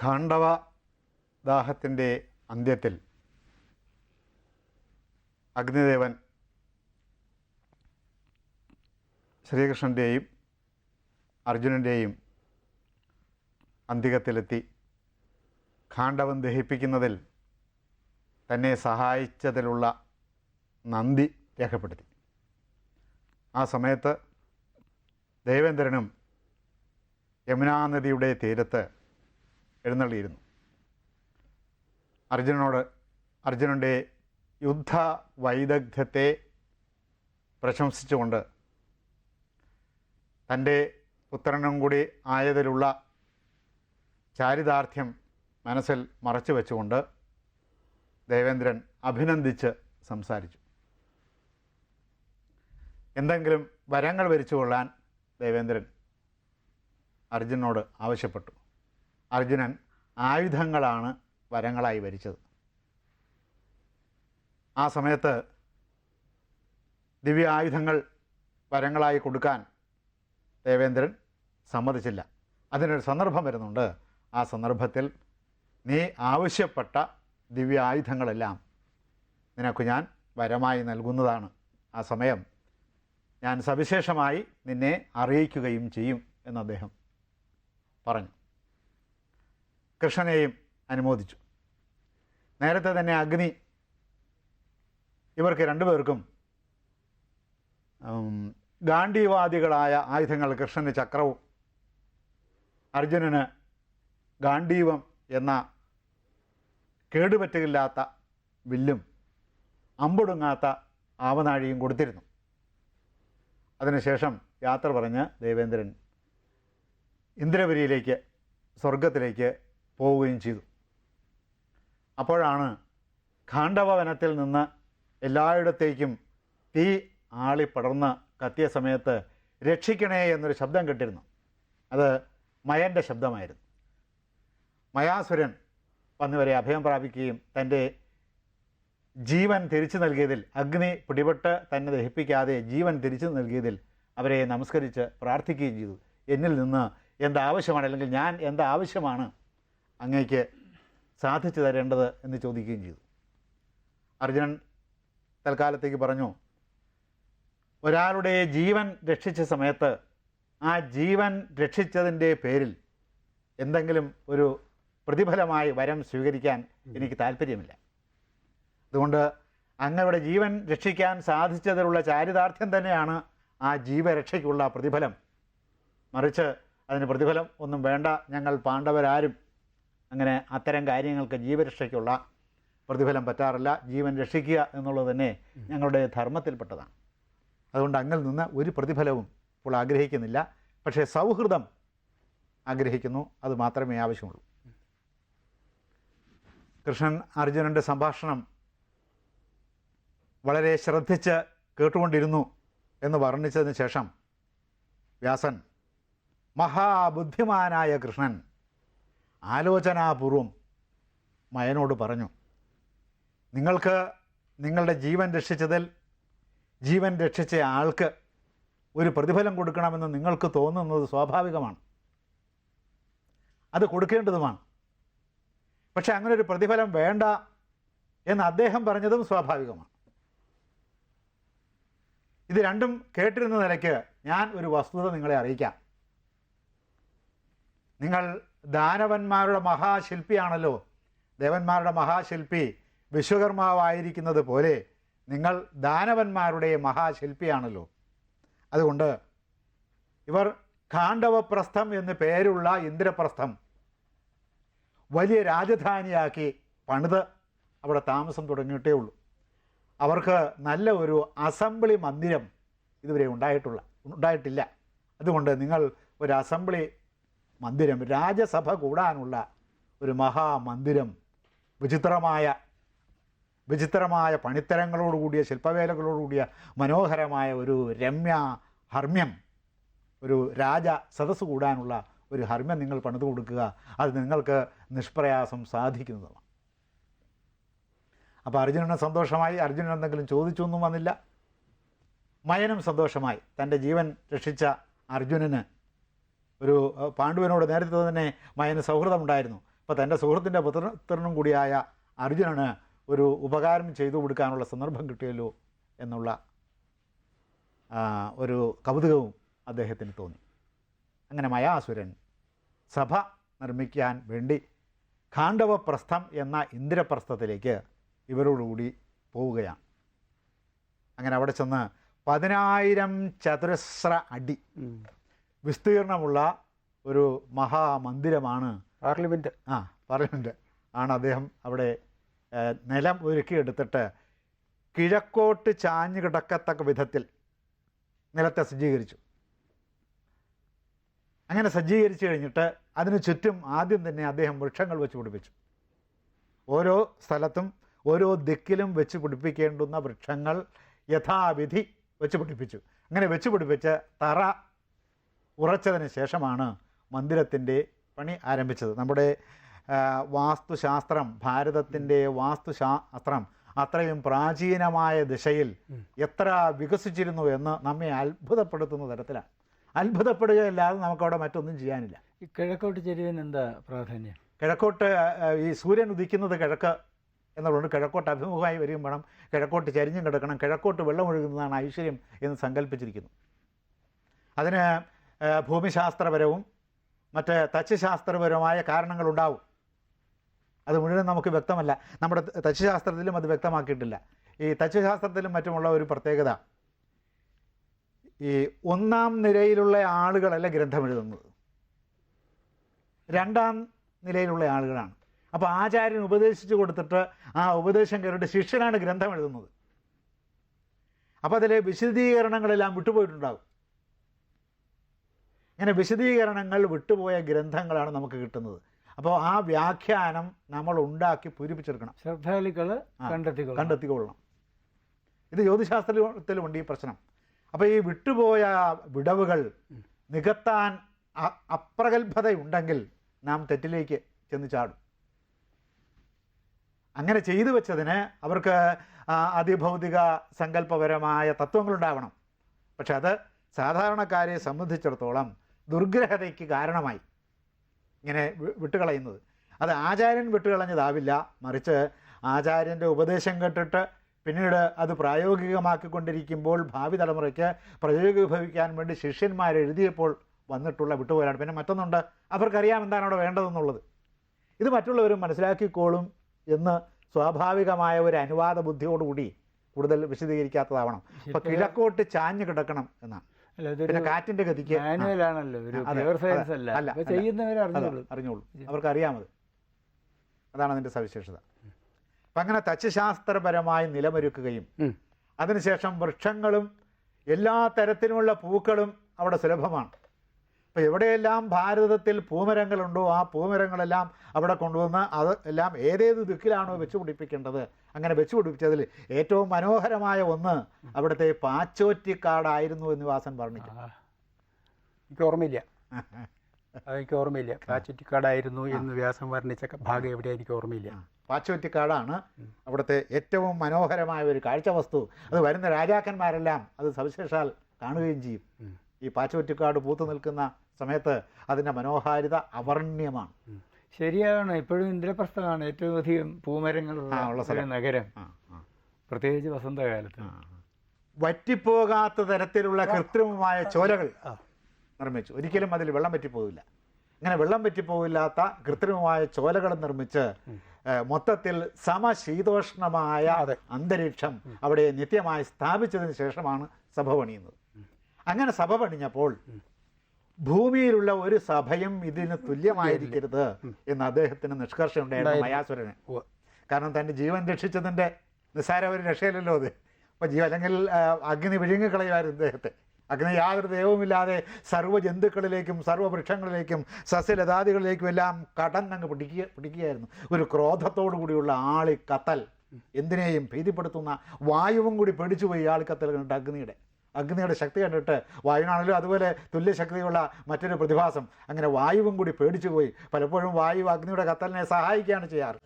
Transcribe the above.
ഖാണ്ഡവ ദാഹത്തിന്റെ അന്ത്യത്തിൽ അഗ്നിദേവൻ ശ്രീകൃഷ്ണന്റെയും അർജുനന്റെയും അന്തികത്തിലെത്തി. ഖാണ്ഡവൻ ദഹിപ്പിക്കുന്നതിൽ തന്നെ സഹായിച്ചതിലുള്ള നന്ദി രേഖപ്പെടുത്തി. ആ സമയത്ത് ദേവേന്ദ്രനും യമുനാനദിയുടെ തീരത്ത് എഴുന്നള്ളിയിരുന്നു. അർജുനനോട് അർജുനന്റെ യുദ്ധ വൈദഗ്ധ്യത്തെ പ്രശംസിച്ചുകൊണ്ട് തന്റെ പുത്രനും കൂടി ആയതിലുള്ള ചാരിതാർത്ഥ്യം മനസ്സിൽ മറച്ചു വെച്ചുകൊണ്ട് ദേവേന്ദ്രൻ അഭിനന്ദിച്ച് സംസാരിച്ചു. എന്തെങ്കിലും വരങ്ങൾ വരിച്ചു കൊള്ളാൻ ദേവേന്ദ്രൻ അർജുനോട് ആവശ്യപ്പെട്ടു. അർജുനൻ ആയുധങ്ങളാണ് വരങ്ങളായി വരിച്ചത്. ആ സമയത്ത് ദിവ്യ ആയുധങ്ങൾ വരങ്ങളായി കൊടുക്കാൻ ദേവേന്ദ്രൻ സമ്മതിച്ചില്ല. അതിനൊരു സന്ദർഭം വരുന്നുണ്ട്. ആ സന്ദർഭത്തിൽ നീ ആവശ്യപ്പെട്ട ദിവ്യ ആയുധങ്ങളെല്ലാം നിനക്ക് ഞാൻ വരമായി നൽകുന്നതാണ്. ആ സമയം ഞാൻ സവിശേഷമായി നിന്നെ അറിയിക്കുകയും ചെയ്യും എന്ന് അദ്ദേഹം പറഞ്ഞു. കൃഷ്ണനെയും അനുമോദിച്ചു. നേരത്തെ തന്നെ അഗ്നി ഇവർക്ക് രണ്ടുപേർക്കും ഗാന്ധിവാദികളായ ആയുധങ്ങൾ കൃഷ്ണന് ചക്രവും അർജുനന് ഗാന്ഡീവം എന്ന കേടുപറ്റുകില്ലാത്ത വില്ലും അമ്പൊടുങ്ങാത്ത ആവനാഴിയും കൊടുത്തിരുന്നു. അതിനുശേഷം യാത്ര പറഞ്ഞ് ദേവേന്ദ്രൻ ഇന്ദ്രപുരിയിലേക്ക് സ്വർഗത്തിലേക്ക് പോവുകയും ചെയ്തു. അപ്പോഴാണ് ഖാണ്ഡവ വനത്തിൽ നിന്ന് എല്ലായിടത്തേക്കും തീ ആളിപ്പടർന്ന് കത്തിയ സമയത്ത് രക്ഷിക്കണേ എന്നൊരു ശബ്ദം കേട്ടിരുന്നു. അത് മയന്റെ ശബ്ദമായിരുന്നു. മയാസുരൻ വന്നുവരെ അഭയം പ്രാപിക്കുകയും തന്റെ ജീവൻ തിരിച്ചു നൽകിയതിൽ അഗ്നി പിടിപെട്ട് തന്നെ ദഹിപ്പിക്കാതെ ജീവൻ തിരിച്ചു നൽകിയതിൽ അവരെ നമസ്കരിച്ച് പ്രാർത്ഥിക്കുകയും ചെയ്തു. എന്നിൽ നിന്ന് എന്താവശ്യമാണ്? അല്ലെങ്കിൽ ഞാൻ എന്താവശ്യമാണ്? അങ്ങേക്ക് സാധിച്ചു തരേണ്ടത് എന്ന് ചോദിക്കുകയും ചെയ്തു. അർജുനൻ തൽക്കാലത്തേക്ക് പറഞ്ഞു ഒരാളുടെ ജീവൻ രക്ഷിച്ച സമയത്ത് ആ ജീവൻ രക്ഷിച്ചതിന്റെ പേരിൽ എന്തെങ്കിലും ഒരു പ്രതിഫലമായി വരം സ്വീകരിക്കാൻ എനിക്ക് താല്പര്യമില്ല അതുകൊണ്ട് അങ്ങയുടെ ജീവൻ രക്ഷിക്കാൻ സാധിച്ചതിലുള്ള ചാരിതാർത്ഥ്യം തന്നെയാണ് ആ ജീവരക്ഷയ്ക്കുള്ള പ്രതിഫലം. മറിച്ച് അതിന് പ്രതിഫലം ഒന്നും വേണ്ട. ഞങ്ങൾ പാണ്ഡവരാരും അങ്ങനെ അത്തരം കാര്യങ്ങൾക്ക് ജീവരക്ഷയ്ക്കുള്ള പ്രതിഫലം പറ്റാറില്ല. ജീവൻ രക്ഷിക്കുക എന്നുള്ളത് തന്നെ ഞങ്ങളുടെ ധർമ്മത്തിൽപ്പെട്ടതാണ്. അതുകൊണ്ട് അങ്ങിൽ നിന്ന് ഒരു പ്രതിഫലവും ഇപ്പോൾ ആഗ്രഹിക്കുന്നില്ല. പക്ഷേ സൗഹൃദം ആഗ്രഹിക്കുന്നു. അത് മാത്രമേ ആവശ്യമുള്ളൂ. കൃഷ്ണൻ അർജുനന്റെ സംഭാഷണം വളരെ ശ്രദ്ധിച്ച് കേട്ടുകൊണ്ടിരുന്നു എന്ന് വർണിച്ചതിന് ശേഷം വ്യാസൻ മഹാബുദ്ധിമാനായ കൃഷ്ണൻ ആലോചനാപൂർവം മയനോട് പറഞ്ഞു നിങ്ങൾക്ക് നിങ്ങളുടെ ജീവൻ രക്ഷിച്ചതിൽ ജീവൻ രക്ഷിച്ച ആൾക്ക് ഒരു പ്രതിഫലം കൊടുക്കണമെന്ന് നിങ്ങൾക്ക് തോന്നുന്നത് സ്വാഭാവികമാണ്. അത് കൊടുക്കേണ്ടതുമാണ്. പക്ഷെ അങ്ങനെ ഒരു പ്രതിഫലം വേണ്ട എന്ന് അദ്ദേഹം പറഞ്ഞതും സ്വാഭാവികമാണ്. ഇത് രണ്ടും കേട്ടിരുന്ന നിലയ്ക്ക് ഞാൻ ഒരു വസ്തുത നിങ്ങളെ അറിയിക്കാം. നിങ്ങൾ ദാനവന്മാരുടെ മഹാശില്പിയാണല്ലോ. ദേവന്മാരുടെ മഹാശില്പി വിശ്വകർമാവായിരിക്കുന്നത് പോലെ നിങ്ങൾ ദാനവന്മാരുടെ മഹാശില്പിയാണല്ലോ. അതുകൊണ്ട് ഇവർ ഖാണ്ഡവപ്രസ്ഥം എന്ന് പേരുള്ള ഇന്ദ്രപ്രസ്ഥം വലിയ രാജധാനിയാക്കി പണിത് അവിടെ താമസം തുടങ്ങിയിട്ടേ ഉള്ളൂ. അവർക്ക് നല്ല ഒരു അസംബ്ലി മന്ദിരം ഇതുവരെ ഉണ്ടായിട്ടുള്ള ഉണ്ടായിട്ടില്ല. അതുകൊണ്ട് നിങ്ങൾ ഒരു അസംബ്ലി മന്ദിരം രാജസഭ കൂടാനുള്ള ഒരു മഹാമന്ദിരം. വിചിത്രമായ വിചിത്രമായ പണിത്തരങ്ങളോടുകൂടിയ ശില്പവേലകളോടുകൂടിയ മനോഹരമായ ഒരു രമ്യ ഹർമ്യം ഒരു രാജ സദസ്സ് കൂടാനുള്ള ഒരു ഹർമ്യം നിങ്ങൾ പണിത് കൊടുക്കുക. അത് നിങ്ങൾക്ക് നിഷ്പ്രയാസം സാധിക്കുന്നതുമാണ് അപ്പോൾ അർജുനന് സന്തോഷമായി. അർജുനൻ എന്തെങ്കിലും ചോദിച്ചൊന്നും വന്നില്ല. മയനും സന്തോഷമായി. തന്റെ ജീവൻ രക്ഷിച്ച അർജുനന് ഒരു പാണ്ഡുവിനോട് നേരത്തെ തന്നെ മയന് സൗഹൃദമുണ്ടായിരുന്നു. അപ്പോൾ തന്റെ സുഹൃത്തിന്റെ പുത്രനും കൂടിയായ അർജുനന് ഒരു ഉപകാരം ചെയ്തു കൊടുക്കാനുള്ള സന്ദർഭം കിട്ടിയല്ലോ എന്നുള്ള ഒരു കൗതുകവും അദ്ദേഹത്തിന് തോന്നി. അങ്ങനെ മയാസുരൻ സഭ നിർമ്മിക്കാൻ വേണ്ടി ഖാണ്ഡവപ്രസ്ഥം എന്ന ഇന്ദ്രപ്രസ്ഥത്തിലേക്ക് ഇവരോടുകൂടി പോവുകയാണ്. അങ്ങനെ അവിടെ ചെന്ന് പതിനായിരം ചതുരശ്ര അടി. വിസ്തീർണമുള്ള ഒരു മഹാമന്ദിരമാണ് പാർലമെന്റ് ആ പാർലമെന്റ് ആണ് അദ്ദേഹം അവിടെ നിലം ഒരുക്കിയെടുത്തിട്ട് കിഴക്കോട്ട് ചാഞ്ഞു കിടക്കത്തക്ക വിധത്തിൽ നിലത്തെ സജ്ജീകരിച്ചു. അങ്ങനെ സജ്ജീകരിച്ചു കഴിഞ്ഞിട്ട് അതിനു ചുറ്റും ആദ്യം തന്നെ അദ്ദേഹം വൃക്ഷങ്ങൾ വെച്ച് പിടിപ്പിച്ചു. ഓരോ സ്ഥലത്തും ഓരോ ദിക്കിലും വെച്ച് പിടിപ്പിക്കേണ്ടുന്ന വൃക്ഷങ്ങൾ യഥാവിധി വെച്ച് പിടിപ്പിച്ചു. അങ്ങനെ വെച്ച് പിടിപ്പിച്ച് തറ ഉറച്ചതിന് ശേഷമാണ് മന്ദിരത്തിന്റെ പണി ആരംഭിച്ചത്. നമ്മുടെ വാസ്തുശാസ്ത്രം ഭാരതത്തിന്റെ വാസ്തുശാസ്ത്രം അത്രയും പ്രാചീനമായ ദിശയിൽ എത്ര വികസിച്ചിരുന്നു എന്ന് നമ്മെ അത്ഭുതപ്പെടുത്തുന്ന തരത്തിലാണ്. അത്ഭുതപ്പെടുകയല്ലാതെ നമുക്കവിടെ മറ്റൊന്നും ചെയ്യാനില്ല. ഈ കിഴക്കോട്ട് ചെരുവിന് എന്താ പ്രാധാന്യം? കിഴക്കോട്ട് ഈ സൂര്യൻ ഉദിക്കുന്നത് കിഴക്ക് എന്നുള്ളത് കിഴക്കോട്ട് അഭിമുഖമായി വരികയും വേണം. കിഴക്കോട്ട് ചരിഞ്ഞും കിടക്കണം. കിഴക്കോട്ട് വെള്ളം ഒഴുകുന്നതാണ് ഐശ്വര്യം എന്ന് സങ്കല്പിച്ചിരിക്കുന്നു. അതിന് ഭൂമിശാസ്ത്രപരവും മറ്റ് തച്ചുശാസ്ത്രപരമായ കാരണങ്ങളുണ്ടാവും. അത് മുഴുവൻ നമുക്ക് വ്യക്തമല്ല. നമ്മുടെ തച്ചുശാസ്ത്രത്തിലും അത് വ്യക്തമാക്കിയിട്ടില്ല. ഈ തച്ചുശാസ്ത്രത്തിലും മറ്റുമുള്ള ഒരു പ്രത്യേകത ഈ ഒന്നാം നിരയിലുള്ള ആളുകളല്ല ഗ്രന്ഥം എഴുതുന്നത്? രണ്ടാം നിലയിലുള്ള ആളുകളാണ്. അപ്പോൾ ആചാര്യൻ ഉപദേശിച്ചു കൊടുത്തിട്ട് ആ ഉപദേശം കേട്ടിട്ട് ശിഷ്യനാണ് ഗ്രന്ഥം എഴുതുന്നത്. അപ്പോൾ അതിലെ വിശദീകരണങ്ങളെല്ലാം വിട്ടുപോയിട്ടുണ്ടാകും. ഇങ്ങനെ വിശദീകരണങ്ങൾ വിട്ടുപോയ ഗ്രന്ഥങ്ങളാണ് നമുക്ക് കിട്ടുന്നത്. അപ്പോൾ ആ വ്യാഖ്യാനം നമ്മൾ ഉണ്ടാക്കി പൂരിപ്പിച്ചെടുക്കണം. ശ്രദ്ധാലുക്കൾ കണ്ടെത്തിക്കൊള്ളണം. കണ്ടെത്തിക്കൊള്ളണം. ഇത് ജ്യോതിശാസ്ത്രത്തിലുമുണ്ട് ഈ പ്രശ്നം. അപ്പോൾ ഈ വിട്ടുപോയ വിടവുകൾ നികത്താൻ അപ്രഗത്ഭതയുണ്ടെങ്കിൽ നാം തെറ്റിലേക്ക് ചെന്ന് ചാടും. അങ്ങനെ ചെയ്തു വെച്ചതിന് അവർക്ക് അതിഭൗതിക സങ്കല്പപരമായ തത്വങ്ങളുണ്ടാവണം. പക്ഷെ അത് സാധാരണക്കാരെ സംബന്ധിച്ചിടത്തോളം ദുർഗ്രഹതയ്ക്ക് കാരണമായി ഇങ്ങനെ വിട്ടുകളയുന്നത്. അത് ആചാര്യൻ വിട്ടുകളഞ്ഞതാവില്ല. മറിച്ച് ആചാര്യന്റെ ഉപദേശം കേട്ടിട്ട് പിന്നീട് അത് പ്രായോഗികമാക്കിക്കൊണ്ടിരിക്കുമ്പോൾ ഭാവി തലമുറയ്ക്ക് പ്രയോഗിഭവിക്കാൻ വേണ്ടി ശിഷ്യന്മാർ എഴുതിയപ്പോൾ വന്നിട്ടുള്ള വിട്ടുപോരാണ് പിന്നെ മറ്റൊന്നുണ്ട്. അവർക്കറിയാം എന്താണ് അവിടെ വേണ്ടതെന്നുള്ളത്. ഇത് മറ്റുള്ളവരും മനസ്സിലാക്കിക്കോളും എന്ന് സ്വാഭാവികമായ ഒരു അനുവാദ ബുദ്ധിയോടുകൂടി കൂടുതൽ വിശദീകരിക്കാത്തതാവണം. അപ്പോൾ കിഴക്കോട്ട് ചാഞ്ഞു കിടക്കണം എന്നാണ്. പിന്നെ കാറ്റിന്റെ ഗതിക്ക് സയൻസ് അല്ല. ചെയ്യുന്നവർ അറിഞ്ഞോളൂ അറിഞ്ഞോളൂ അവർക്കറിയാമത്. അതാണ് അതിന്റെ സവിശേഷത. അപ്പം അങ്ങനെ തച്ചുശാസ്ത്രപരമായി നിലമൊരുക്കുകയും. അതിനുശേഷം വൃക്ഷങ്ങളും എല്ലാ തരത്തിലുമുള്ള പൂക്കളും അവിടെ സുലഭമാണ്. അപ്പോൾ എവിടെയെല്ലാം ഭാരതത്തിൽ പൂമരങ്ങളുണ്ടോ ആ പൂമരങ്ങളെല്ലാം അവിടെ കൊണ്ടുവന്ന് അത് എല്ലാം ഏതേത് ദിക്കിലാണോ വെച്ച് പിടിപ്പിക്കേണ്ടത്? അങ്ങനെ വെച്ച് പിടിപ്പിച്ചതിൽ ഏറ്റവും മനോഹരമായ ഒന്ന് അവിടുത്തെ പാച്ചോറ്റിക്കാടായിരുന്നു എന്ന് വാസൻ പറഞ്ഞു. എനിക്ക് ഓർമ്മയില്ല. എനിക്ക് ഓർമ്മയില്ല. പാച്ചോറ്റിക്കാടായിരുന്നു എന്ന് വ്യാസം വർണിച്ച ഭാഗം എവിടെ എനിക്ക് ഓർമ്മയില്ല. പാച്ചോറ്റിക്കാടാണ് അവിടുത്തെ ഏറ്റവും മനോഹരമായ ഒരു കാഴ്ച വസ്തു. അത് വരുന്ന രാജാക്കന്മാരെല്ലാം അത് സവിശേഷാൽ കാണുകയും ചെയ്യും. ഈ പാച്ചവറ്റിക്കാട് പൂത്തു നിൽക്കുന്ന സമയത്ത് അതിന്റെ മനോഹാരിത അവർണ്യമാണ്. ശരിയാണ്. ഇപ്പോഴും ഇന്ദ്രപ്രസ്ഥമാണ് ഏറ്റവും അധികം പൂമരങ്ങളുള്ള. നഗരം. പ്രത്യേകിച്ച് വസന്തകാലത്ത്. വറ്റിപ്പോകാത്ത തരത്തിലുള്ള കൃത്രിമമായ ചോലകൾ നിർമ്മിച്ചു. ഒരിക്കലും അതിൽ വെള്ളം പറ്റിപ്പോകില്ല അങ്ങനെ വെള്ളം പറ്റിപ്പോകില്ലാത്ത കൃത്രിമമായ ചോലകൾ നിർമ്മിച്ച് മൊത്തത്തിൽ സമശീതോഷ്ണമായ അതെ. അന്തരീക്ഷം അവിടെ നിത്യമായി സ്ഥാപിച്ചതിന് ശേഷമാണ് സഭ പണിയുന്നത്. അങ്ങനെ സഭ പണിഞ്ഞപ്പോൾ ഭൂമിയിലുള്ള ഒരു സഭയും ഇതിന് തുല്യമായിരിക്കരുത് എന്ന് അദ്ദേഹത്തിന് നിഷ്കർഷം ഉണ്ടായിരുന്നു മയാസുരന്. കാരണം തന്റെ ജീവൻ രക്ഷിച്ചതിന്റെ നിസ്സാര ഒരു രക്ഷയില്ലല്ലോ അത്. അപ്പോൾ ജീവൻ അല്ലെങ്കിൽ അഗ്നി വിഴുങ്ങിക്കളയുമായിരുന്നു അദ്ദേഹത്തെ അഗ്നി യാതൊരു ദൈവവുമില്ലാതെ സർവ ജന്തുക്കളിലേക്കും സർവ വൃക്ഷങ്ങളിലേക്കും സസ്യലതാദികളിലേക്കും എല്ലാം കടന്നങ്ങ് പിടിക്കുക പിടിക്കുകയായിരുന്നു. ഒരു ക്രോധത്തോടു കൂടിയുള്ള ആളി കത്തൽ എന്തിനേയും ഭീതിപ്പെടുത്തുന്ന വായുവും കൂടി പേടിച്ചുപോയി ആളിക്കത്തൽ കണ്ടിട്ട് അഗ്നിയുടെ. അഗ്നിയുടെ ശക്തി കണ്ടിട്ട് വായുവിനാണല്ലോ അതുപോലെ തുല്യ ശക്തിയുള്ള മറ്റൊരു പ്രതിഭാസം. അങ്ങനെ വായുവും കൂടി പേടിച്ചു പോയി പലപ്പോഴും വായു അഗ്നിയുടെ കത്തലിനെ സഹായിക്കുകയാണ് ചെയ്യാറ്.